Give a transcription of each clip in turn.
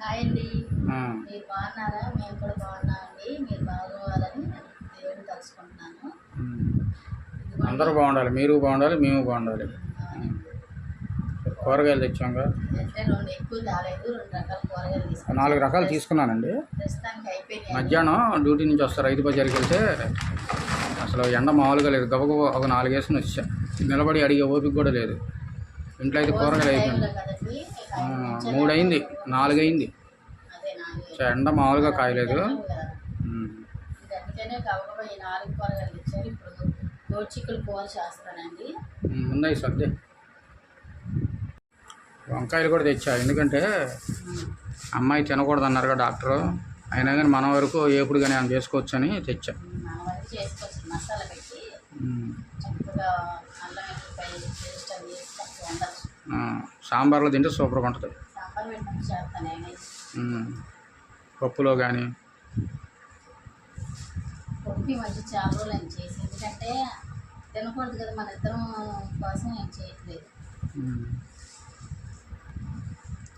Hi అండి మీరు బాగున్నారా? మేము కూడా బాగున్నామండి. మీరు బాగోవాలని దేవుడు తలుచుకుంటున్నాను. అందరూ బాగుండాలి. మీరు బాగుండాలి మేము బాగుండాలి. కూరగాయలు తెచ్చాంగా నాలుగు రకాలు తీసుకున్నానండి. మధ్యాహ్నం డ్యూటీ నుంచి వస్తారు. ఐదు బజార్కి వెళ్తే అసలు ఎండ మామూలుగా లేదు. గబగబ ఒక నాలుగు వేసుకుని వచ్చా. నిలబడి అడిగే ఓపిక కూడా లేదు. ఇంట్లో అయితే కూరగాయలు అయిపోయింది టైంలో కదండి ఇక ఆ, ఐదు నిమిషాలు మూడు అయింది నాలుగు అయింది అదే నాలుగు సో ఎండ మామూలుగా కాయలేదు కదా. ఈ ముందే సర్దే వంకాయలు కూడా తెచ్చా ఎందుకంటే అమ్మాయి తినకూడదు అన్నారుగా డాక్టరు. అయినా కానీ మన వరకు ఎప్పుడు కానీ ఆమె చేసుకోవచ్చు. అని తెచ్చా చేసుకోవచ్చు సాంబార్లో తింటే సూపర్గా ఉంటుంది. పప్పులో కానీ పప్పు మధ్య చాలా రోజులు చేసి ఎందుకంటే తినకూడదు కదా మన ఇద్దరం కోసం ఏం చేయట్లేదు.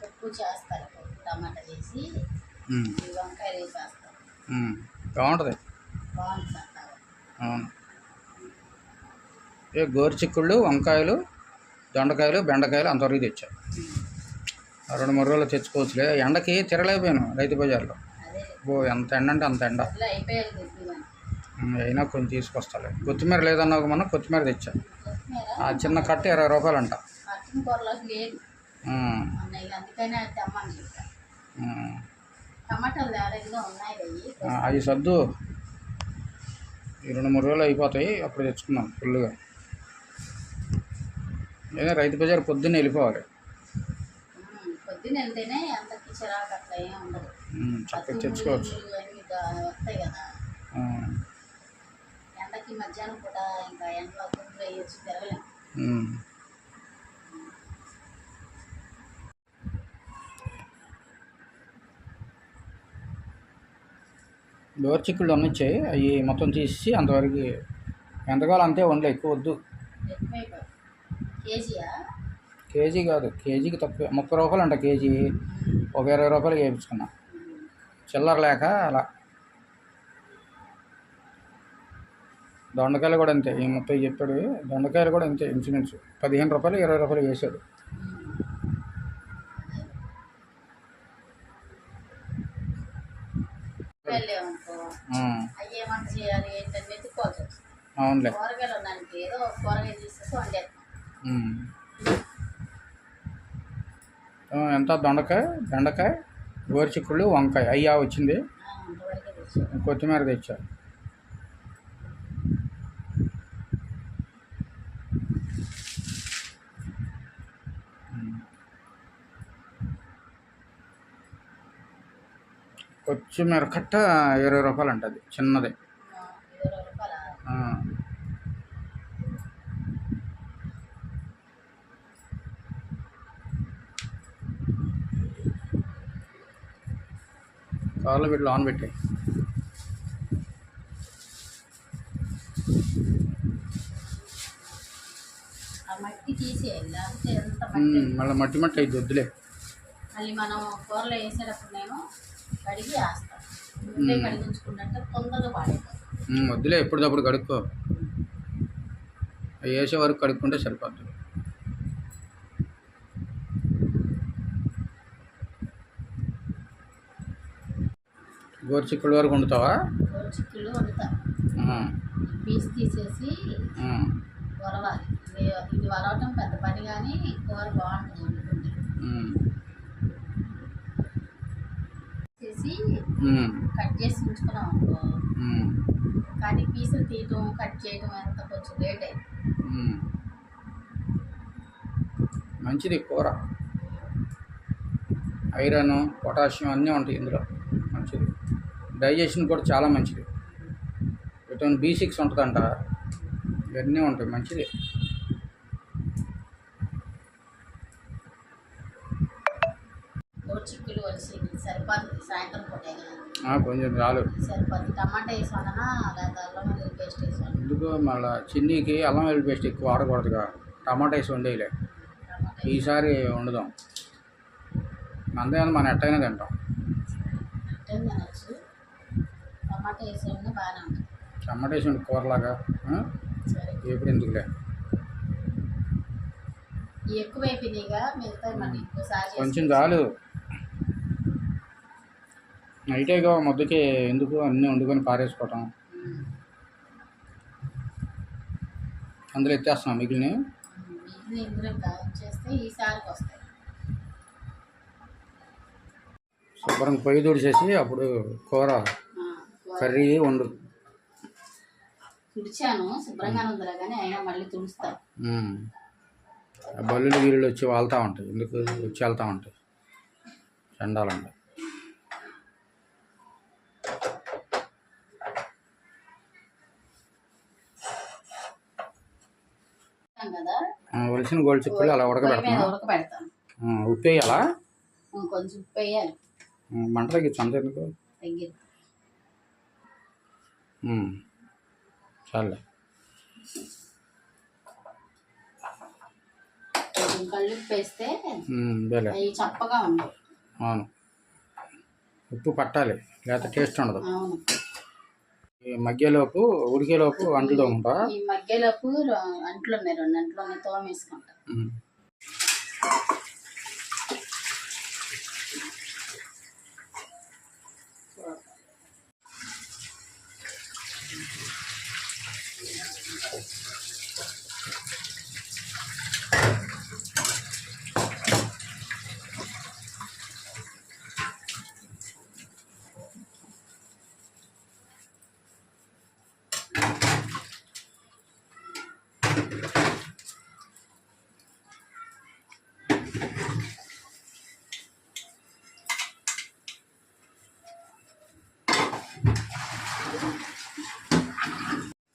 పప్పు చేస్తారు. పప్పు టమాటా వేసి బాగుంటుంది. బాగుంటుంది అవును. ఏ గోరుచిక్కుళ్ళు వంకాయలు దొండకాయలు బెండకాయలు అంతవరకు తెచ్చా ఆ రెండు మూడు రోజులు తెచ్చుకోవచ్చులే. ఎండకి తిరగలేకపోయాను రైతు బజార్లో. ఓ ఎంత ఎండ అంటే అంత ఎండ. అయినా కొంచెం తీసుకొస్తాలే. కొత్తిమీర లేదన్నావు మనం కొత్తిమీర తెచ్చా కొత్తిమీర? ఆ చిన్న కట్ట ఇరవై రూపాయలు అంట అవి. సర్దు. ఈ రెండు మూడు రోజులు అయిపోతాయి. అప్పుడు తెచ్చుకున్నాం ఫుల్గా ఏదైనా రైతు బజార్ పొద్దున్నే వెళ్ళిపోవాలి. పొద్దున వెళ్తేనే అంతకి చిరాకు అట్లా ఏం ఉండదు. ఉమ్, చక్కగా తెచ్చుకోవచ్చు. పసుపు, అన్నీ గా- వస్తాయి కదా. ఆ, ఎండకి మధ్యాహ్నం పూట ఇంకా ఎండలో కుంట్లో వేయచ్చు తిరగలేము ఉమ్. డోర్ చిక్కుళ్ళు వచ్చాయి. అవి మొత్తం తీసి అంతవరకు ఎంతకాలం అంతే ఉండలే ఎక్కువ వద్దు. కేజీ కాదు కేజీకి తక్కువ. ముప్పై రూపాయలు అంట కేజీ. ఒక ఇరవై రూపాయలు వేయించుకున్నా. చిల్లర లేక అలా. దొండకాయలు కూడా అంతే. ఈ ముప్పై చెప్పాడు. దొండకాయలు కూడా అంతే ఇంచుమించు. పదిహేను రూపాయలు ఇరవై రూపాయలు వేసాడు. అవునులే. కూరగాయలు ఉన్నానికి ఏదో ఒక కూరగాయ తీసేసి వండేస్తాం ఉమ్. ఆ, ఎంత? దొండకాయ బెండకాయ గోరుచిక్కుళ్ళు వంకాయ. అయ్యా వచ్చింది. కొత్తిమీర తెచ్చా. కొత్తిమీర కట్ట ఇరవై రూపాయలు అంట అది చిన్నది ఆ, ఇరవై రూపాయల ఆ. కార్లో పెట్టి. లోన్ పెట్టాయి మళ్ళీ మట్టి మట్టి అయింది వద్దులే మళ్ళీ మనం కూరలో వేసేటప్పుడు నేను కడిగి వేస్తాను తొందరగా పాడైపోతుంది. వద్దులే ఎప్పటికప్పుడు కడుక్కో. వేసే వరకు కడుక్కుంటే సరిపోద్ది గోరుచిక్కుడు వరకు వండుతావా? చిక్కులు వండుతా. పీస్ తీసేసి వరవాలి. ఇది వరవటం పెద్ద పని కానీ కూర బాగుంటుంది వండుకుంటే చేసి కట్ చేసి ఉంచుకున్నాం అనుకో. కానీ పీసులు తీయటం కట్ చేయటం ఎంత కొంచెం లేట్ అయింది. మంచిది కూర. ఐరన్ పొటాషియం అన్నీ ఉంటాయి ఇందులో. మంచిది. డైజెషన్ కూడా చాలా మంచిది. విటమిన్ బి సిక్స్ ఉంటుందంట. ఇవన్నీ ఉంటాయి మంచిది. కొంచెం చాలు ఎందుకు? మళ్ళీ చిన్నీకి అల్లం వెల్లుల్లి పేస్ట్ ఎక్కువ వాడకూడదుగా. టమాటా వేసి వండేయలే. ఈసారి వండుదాం. మందేమో మనం ఎట్టయినా తింటాం అంటే తినచ్చు టమాటా బాగానే ఉంటుంది కూరలాగా ఎప్పుడు ఎందుకులే? ఈ ఎక్కువ అయిపోయినాయిగా మిగతా మళ్ళీ ఇంకోసారి కొంచెం చాలు. నైటేగా ముద్దకి ఎందుకు అన్నీ వండుకొని పారేసుకోవటం. అందులో ఎత్తేస్తున్నాం మిగిలిన మిగిలిన ఇందులో గాయం చేస్తే ఈసారికి వస్తాయి. శుభ్రం పొయ్యి తుడిచేసి అప్పుడు కూర కర్రీ వండు. తుడిచాను శుభ్రంగానే ఉందిరా కానీ అయినా మళ్ళీ. ఆ బల్లులు గిల్లులు వచ్చి వాళ్తూ ఉంటాయి. ఎందుకు వచ్చి వెళ్తూ ఉంటాయి? చండాలండి కదా? ఒలిసిన గోల్డ్ చిక్కులు అలా ఉడకబెడతాను. ఉప్పు వేయాలా కొంచెం ఉప్పు వేయాలి ఉమ్, మంట తగ్గించు అంత ఎందుకు. చాలే. వేలే అవి చప్పగా ఉండవు అవును. ఉప్పు పట్టాలి లేకపోతే టేస్ట్ ఉండదు. అవును. ఈ మగ్గేలోపు ఉడికేలోపు అంట్లు తోముంటా ఈ మధ్యలోపు అంట్లు ఉన్నాయి రెండు అంట్లు తోమేసుకుంటా.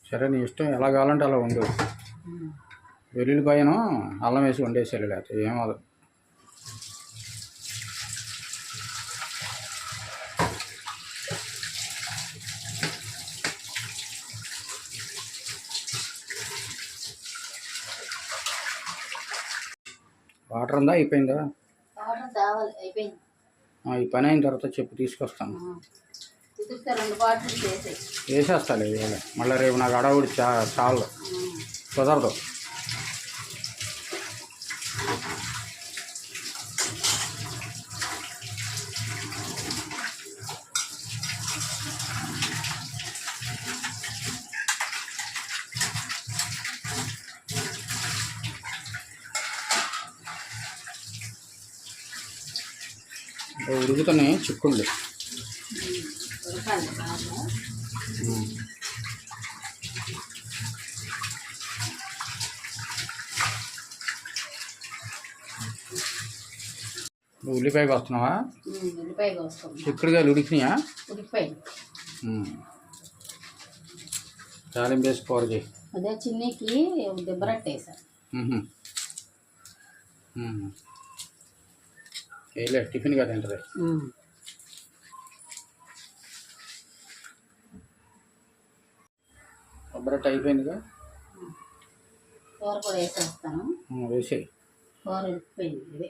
సరే నీ ఇష్టం ఎలా కావాలంటే అలా వండు. వెల్లుల్లిపాయను అల్లం వేసి వండేసేయాలి లేకపోతే ఏమదు వాటర్ ఉందా? అయిపోయిందా? ఈ పని అయిన తర్వాత చెప్పి తీసుకొస్తాను. వేసేస్తాను ఇవాళ మళ్ళీ రేపు నాకు అడవుడి చా చాలు కుదరదు. ఉడుకుతున్నాయి చిక్కుళ్ళు. వస్తున్నావా ఉమ్, ఉల్లిపాయ కోసుకుంది చిక్కుడుకాయలు ఉడికినాయా? ఉడికిపోయింది ఉమ్. తాలింపు వేసి కూర చేయి. అదే చిన్నకి దిబ్బరట్టు వేసాను ఉహుం. ఉమ్. వేయలే టిఫిన్ కదా తింటది కొబ్బరట్టు అయిపోయిందిగా? కూర కూడా వేసేస్తాను. వేసేయి. కూర ఉడికిపోయింది.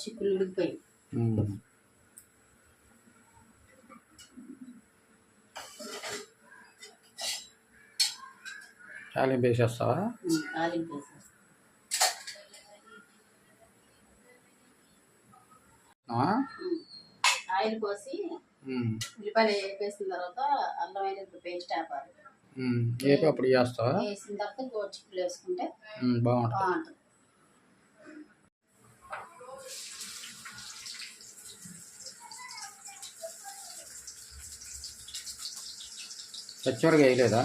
చిక్కులు ఉడికిపోయింది ఉమ్. తాలింపు వేసేస్తావా తాలింపు? ఉమ్. ఆయిల్ పోసి. ఉల్లిపాయలు వేసిన తర్వాత అల్లం వెల్లుల్లి పేస్ట్ ఆపాలి. వేపి అప్పుడు చేస్తావా వేసిన తర్వాత గోడు చిక్కులు వేసుకుంటే బాగుంటుంది పచ్చిమిరకాయ వేయలేదా.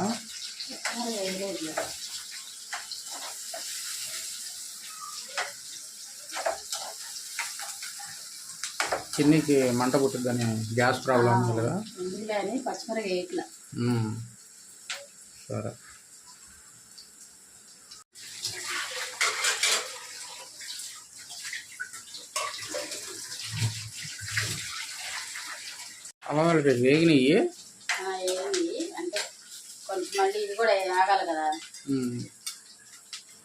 చిన్నికి మంట పుట్టుద్దని గ్యాస్ ప్రాబ్లం కదా. సరే అల్లం వెల్లిపాయ వేగినాయి ఆ, ఏంది అంటే కొంచెం మళ్ళీ ఇది కూడా ఆగాలి కదా.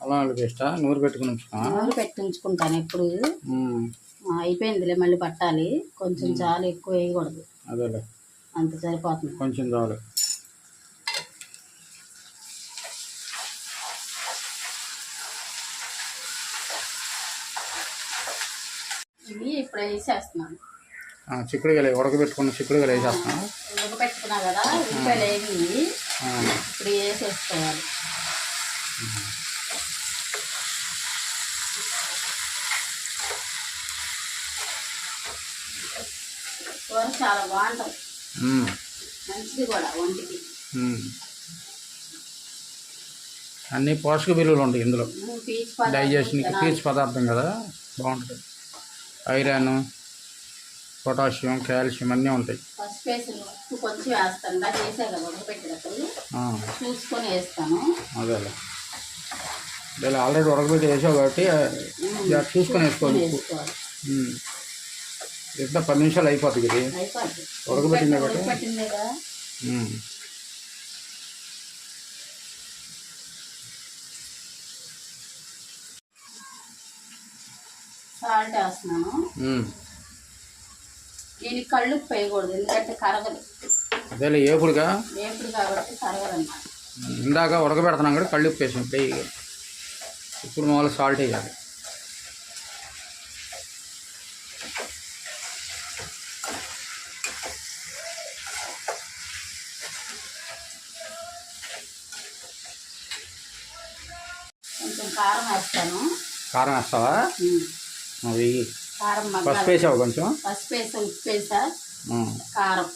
వెల్లుల్లి పేస్టా? నూరు పెట్టుకుని నూనె పెట్టి ఉంచుకుంటాను ఎప్పుడు అయిపోయిందిలే మళ్ళీ పట్టాలి. కొంచెం చాలా ఎక్కువ వేయకూడదు. అదేలే. అంత సరిపోతుంది. కొంచెం చాలు. ఇవి ఇప్పుడు వేసేస్తున్నాను. ఆ, చిక్కుడుకాయలు ఉడకబెట్టుకున్న చిక్కుడుకాయలు వేసేస్తాం ఉడకపెట్టుకున్నా కదా ఉల్లిపాయలు వేగి ఇప్పుడు వేసేసుకోవాలి. కూర చాలా బాగుంటుంది. మంచిది కూడా ఒంటికి. అన్ని పోషక విలువలు ఉంటాయి ఇందులో. డైజెషన్కి. పీచు పదార్థం కదా బాగుంటుంది. ఐరన్ పొటాషియం కాల్షియం అన్నీ ఉంటాయి. ఫస్ట్ వేసి ఉప్పు కొంచెం వేస్తాను. ఇందాక వేసా కదా ఉడకపెట్టేటప్పుడు ఆ, చూసుకొని వేస్తాను. అదేలే ఇలా ఆల్రెడీ ఉడకబెట్టి వేసావు కాబట్టి చూసుకొని వేసుకోవాలి ఉప్పు. ఎంత పది నిమిషాలు అయిపోతుంది ఇది ఉడకబెట్టిందే ఉమ్. సాల్ట్ వేస్తున్నాను. దీనికి కళ్ళు వేయకూడదు ఎందుకంటే కరగదు. అదేలే ఏపుడుగా? వేపుడు కాబట్టి కరగదన్నమాట. ఇందాక ఉడకబెడుతున్నాం కూడా కళ్ళు ఉప్పు వేసాం ఇప్పుడు. ఇప్పుడు మామూలు సాల్ట్ వేయాలి. కొంచెం కారం వేస్తాను. కారం వేస్తావా? ఉమ్. కారం పసుపు వేసావు కొంచెం? పసుపు వేసా ఉప్పు వేసా. కారం.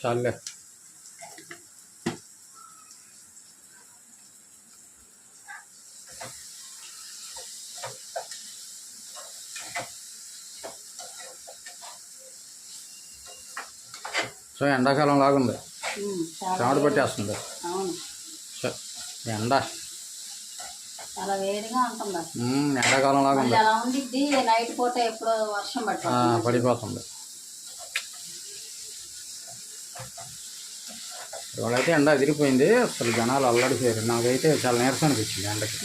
చాలులే. సో ఎండాకాలం లాగుంది చాలా చెమట పట్టేస్తుంది. అవును. ఎండ. చాలా వేడిగా ఉంటుంది. అసలు. ఉమ్, ఎండాకాలం అలా ఉండిద్ది నైట్ పూట ఎప్పుడో వర్షం పడుతుంది. పడిపోతుంది. ఇవాళైతే ఎండ ఎదిరిపోయింది. అసలు జనాలు అల్లడిపోయారు నాకైతే చాలా నీరసం అనిపించింది ఎండకి.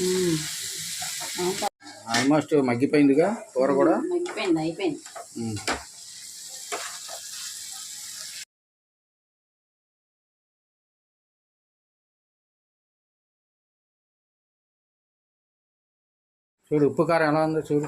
ఆల్మోస్ట్ మగ్గిపోయిందిగా కూర కూడా? మగ్గిపోయింది అయిపోయింది. చూడు ఉప్పు కారం ఎలా ఉందో చూడు.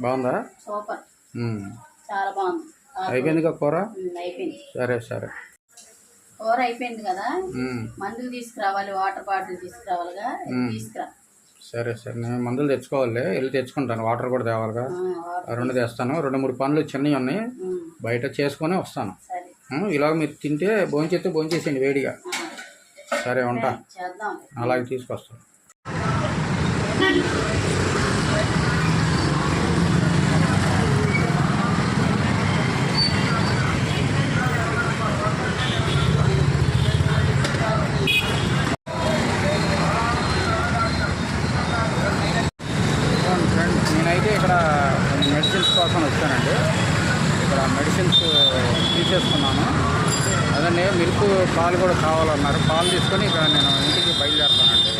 బాగుందా? సూపర్. చాలా బాగుంది. అయిపోయిందిగా కూర? అయిపోయింది. సరే సరే. కూర అయిపోయింది కదా. మందులు తీసుకురావాలి వాటర్ బాటిల్ తీసుకురావాలిగా. తీసుకురా. సరే సరే. నేను మందులు తెచ్చుకోవాలి. వెళ్ళి తెచ్చుకుంటాను. వాటర్ కూడా తేవాలిగా. రెండు తెస్తాను. రెండు మూడు పనులు చిన్నవి ఉన్నాయి. బయట చేసుకొని వస్తాను. ఇలాగ మీరు తింటే భోంచేస్తే భోంచేసేయండి వేడిగా. సరే ఉంటా. అలాగే తీసుకొస్తాను ఫ్రెండ్స్ నేనైతే ఇక్కడ మెడిసిన్స్ కోసం వచ్చానండి ఇక్కడ మెడిసిన్స్ తీసేసుకున్నాను అదండి మిల్క్ పాలు కూడా కావాలన్నారు. పాలు తీసుకొని ఇక్కడ నేను ఇంటికి బయలుదేరుతానండి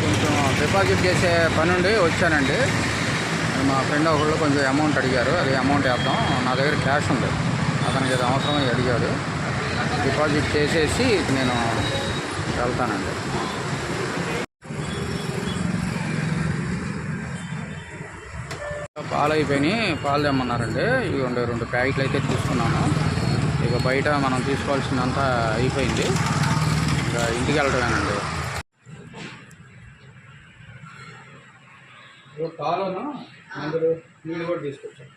కొంచెం డిపాజిట్ చేసే పని ఉండి వచ్చానండి. మా ఫ్రెండ్ ఒకళ్ళు కొంచెం అమౌంట్ అడిగారు. అది అమౌంట్ వేద్దాం. నా దగ్గర క్యాష్ ఉంది. అతనికి అది అవసరమై అడిగాడు డిపాజిట్ చేసేసి నేను వెళ్తానండి. పాలు అయిపోయినాయి. పాలు తెమ్మన్నారండి. ఇవి రెండు ప్యాకెట్లు అయితే తీసుకున్నాను. ఇక బయట మనం తీసుకోవాల్సిందంతా అయిపోయింది. ఇంకా ఇంటికి వెళ్ళటమేనండి. పాలను? అందులో నీళ్ళు కూడా తీసుకొచ్చాను.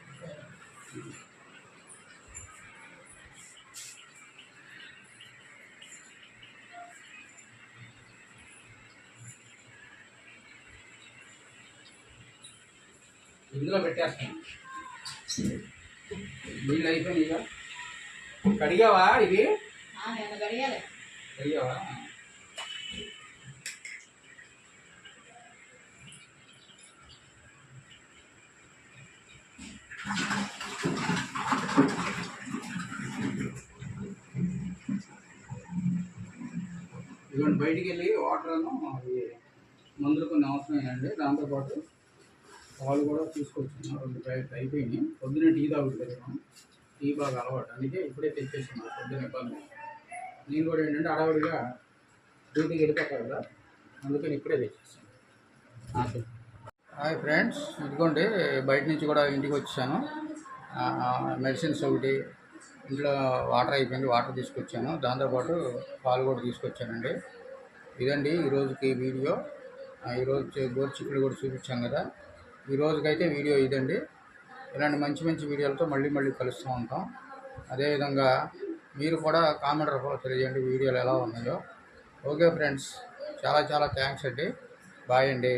ఇందులో పెట్టేస్తాను. నీళ్ళు అయిపోయినాయిగా కడిగావా ఇవి? కడిగావా? ఇదిగోండి బయటికి వెళ్ళి వాటర్ను అవి మందులు కొన్ని అవసరమేనండి. దాంతోపాటు పాలు కూడా తీసుకొచ్చాను రెండు ప్యాకెట్ అయిపోయినాయి పొద్దున్న టీ తాగుతాను టీ బాగా అలవాటు. అందుకే ఇప్పుడే తెచ్చేసాను పొద్దున్న ఇబ్బంది నేను కూడా ఏంటంటే అడవుడిగా డ్యూటీకి వెళ్ళిపోతారు కదా అందుకని ఇప్పుడే తెచ్చేస్తాను హాయ్ ఫ్రెండ్స్. ఇదిగోండి బయట నుంచి కూడా ఇంటికి వచ్చాను. మెడిసిన్స్ ఒకటి ఇంట్లో వాటర్ అయిపోయింది వాటర్ తీసుకొచ్చాను. దాంతోపాటు పాలు కూడా తీసుకొచ్చానండి. ఇదండి ఈరోజుకి వీడియో. ఈరోజు గోరు చిక్కుడు కూడా చూపించాం కదా. ఈ రోజుకైతే వీడియో ఇదండి. ఇలాంటి మంచి మంచి వీడియోలతో మళ్ళీ మళ్ళీ కలుస్తూ ఉంటాం. అదేవిధంగా మీరు కూడా కామెంట్ రూపంలో తెలియజేయండి వీడియోలు ఎలా ఉన్నాయో. ఓకే ఫ్రెండ్స్ చాలా చాలా థ్యాంక్స్ అండి. బాయ్ అండి.